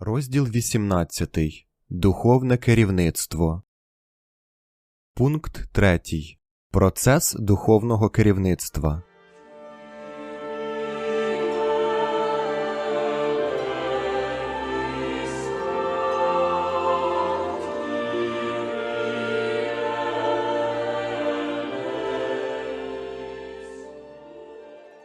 Розділ 18. Духовне керівництво. Пункт 3. Процес духовного керівництва.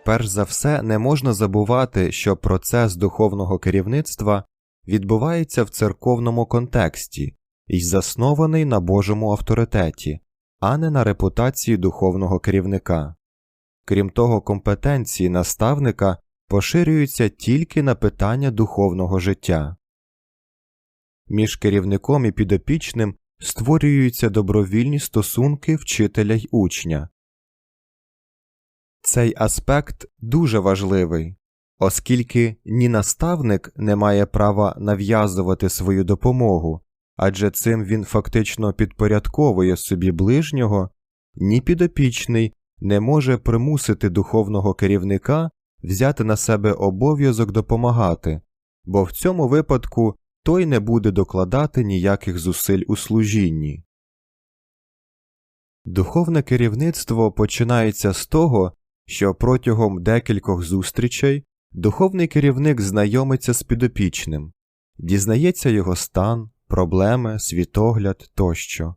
Перш за все, не можна забувати, що процес духовного керівництва відбувається в церковному контексті і заснований на Божому авторитеті, а не на репутації духовного керівника. Крім того, компетенції наставника поширюються тільки на питання духовного життя. Між керівником і підопічним створюються добровільні стосунки вчителя й учня. Цей аспект дуже важливий, оскільки ні наставник не має права нав'язувати свою допомогу, адже цим він фактично підпорядковує собі ближнього, ні підопічний не може примусити духовного керівника взяти на себе обов'язок допомагати, бо в цьому випадку той не буде докладати ніяких зусиль у служінні. Духовне керівництво починається з того, що протягом декількох зустрічей духовний керівник знайомиться з підопічним, дізнається його стан, проблеми, світогляд тощо.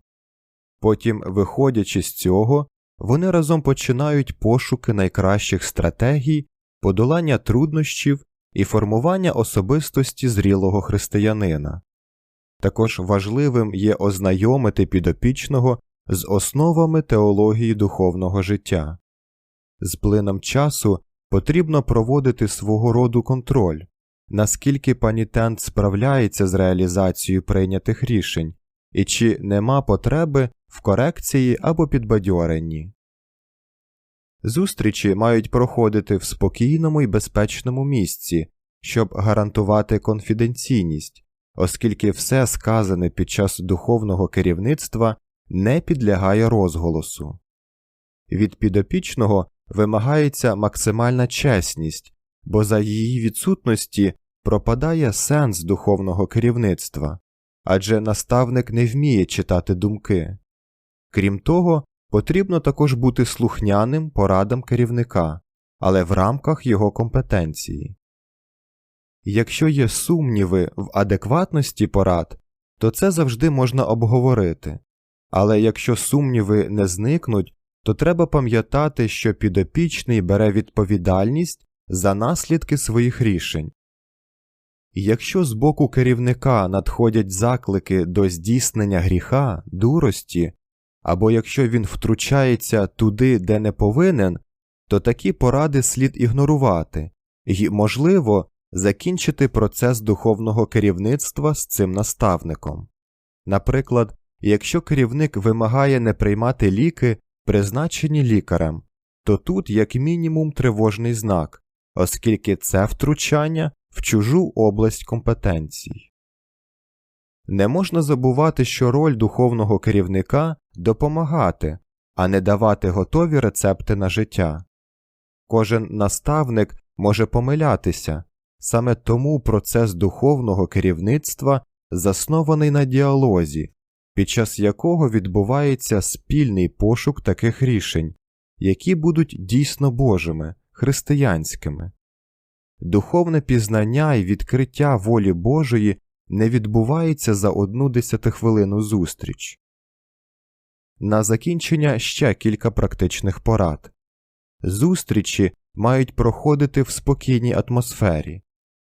Потім, виходячи з цього, вони разом починають пошуки найкращих стратегій, подолання труднощів і формування особистості зрілого християнина. Також важливим є ознайомити підопічного з основами теології духовного життя. З плином часу потрібно проводити свого роду контроль, наскільки панітент справляється з реалізацією прийнятих рішень і чи нема потреби в корекції або підбадьоренні. Зустрічі мають проходити в спокійному і безпечному місці, щоб гарантувати конфіденційність, оскільки все сказане під час духовного керівництва не підлягає розголосу. Від підопічного вимагається максимальна чесність, бо за її відсутності пропадає сенс духовного керівництва, адже наставник не вміє читати думки. Крім того, потрібно також бути слухняним порадам керівника, але в рамках його компетенції. Якщо є сумніви в адекватності порад, то це завжди можна обговорити, але якщо сумніви не зникнуть, то треба пам'ятати, що підопічний бере відповідальність за наслідки своїх рішень. Якщо з боку керівника надходять заклики до здійснення гріха, дурості, або якщо він втручається туди, де не повинен, то такі поради слід ігнорувати і, можливо, закінчити процес духовного керівництва з цим наставником. Наприклад, якщо керівник вимагає не приймати ліки, призначені лікарем, то тут як мінімум тривожний знак, оскільки це втручання в чужу область компетенцій. Не можна забувати, що роль духовного керівника допомагати, а не давати готові рецепти на життя. Кожен наставник може помилятися, саме тому процес духовного керівництва заснований на діалозі, під час якого відбувається спільний пошук таких рішень, які будуть дійсно Божими, християнськими. Духовне пізнання і відкриття волі Божої не відбувається за одну десятихвилину зустріч. На закінчення ще кілька практичних порад. Зустрічі мають проходити в спокійній атмосфері.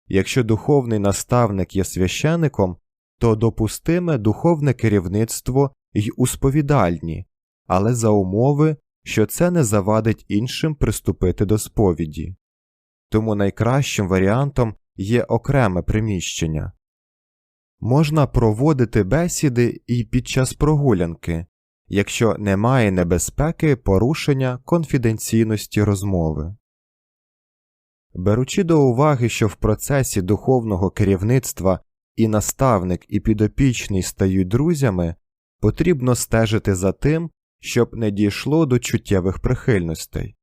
Якщо духовний наставник є священиком, то допустиме духовне керівництво й у сповідальні, але за умови, що це не завадить іншим приступити до сповіді. Тому найкращим варіантом є окреме приміщення. Можна проводити бесіди і під час прогулянки, якщо немає небезпеки порушення конфіденційності розмови. Беручи до уваги, що в процесі духовного керівництва і наставник, і підопічний стають друзями, потрібно стежити за тим, щоб не дійшло до чуттєвих прихильностей.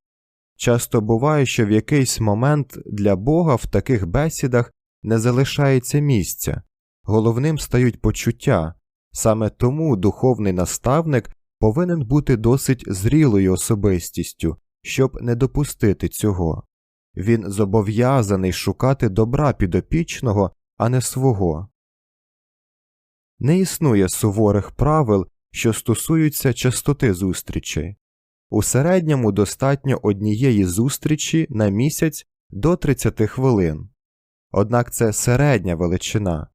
Часто буває, що в якийсь момент для Бога в таких бесідах не залишається місця, головним стають почуття, саме тому духовний наставник повинен бути досить зрілою особистістю, щоб не допустити цього. Він зобов'язаний шукати добра підопічного, а не свого. Не існує суворих правил, що стосуються частоти зустрічей. У середньому достатньо однієї зустрічі на місяць до 30 хвилин. Однак це середня величина.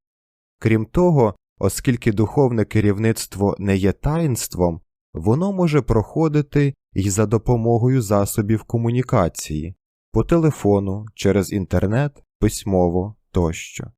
Крім того, оскільки духовне керівництво не є таїнством, воно може проходити й за допомогою засобів комунікації по телефону, через інтернет, письмово тощо.